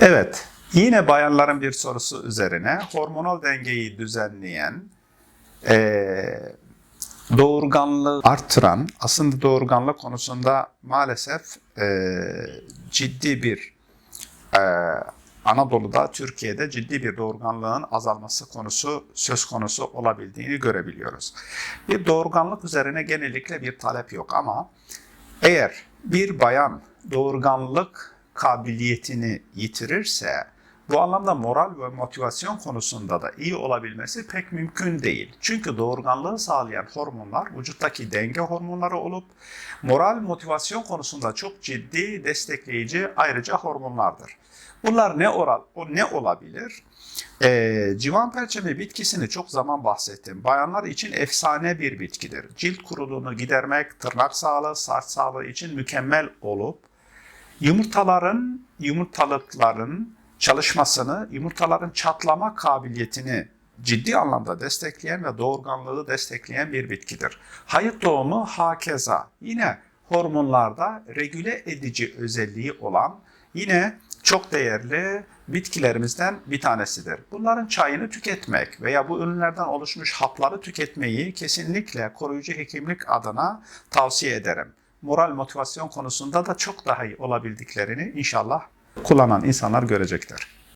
Evet, yine bayanların bir sorusu üzerine hormonal dengeyi düzenleyen, eee doğurganlığı artıran, aslında doğurganlık konusunda maalesef eee, ciddi bir eee, Anadolu'da, Türkiye'de ciddi bir doğurganlığın azalması konusu söz konusu olabildiğini görebiliyoruz. Bir doğurganlık üzerine genellikle bir talep yok ama eğer bir bayan doğurganlık kabiliyetini yitirirse bu anlamda moral ve motivasyon konusunda da iyi olabilmesi pek mümkün değil. Çünkü doğurganlığı sağlayan hormonlar vücuttaki denge hormonları olup moral motivasyon konusunda çok ciddi destekleyici ayrıca hormonlardır. Bunlar ne oral, o ne olabilir? Ee, civan perçemi bitkisini çok zaman bahsettim. Bayanlar için efsane bir bitkidir. Cilt kuruluğunu gidermek, tırnak sağlığı, saç sağlığı için mükemmel olup yumurtaların, yumurtalıkların çalışmasını, yumurtaların çatlama kabiliyetini ciddi anlamda destekleyen ve doğurganlığı destekleyen bir bitkidir. Hayıt doğumu hakeza. Yine hormonlarda regüle edici özelliği olan yine çok değerli bitkilerimizden bir tanesidir. Bunların çayını tüketmek veya bu ürünlerden oluşmuş hapları tüketmeyi kesinlikle koruyucu hekimlik adına tavsiye ederim. Moral motivasyon konusunda da çok daha iyi olabildiklerini inşallah kullanan insanlar görecektir.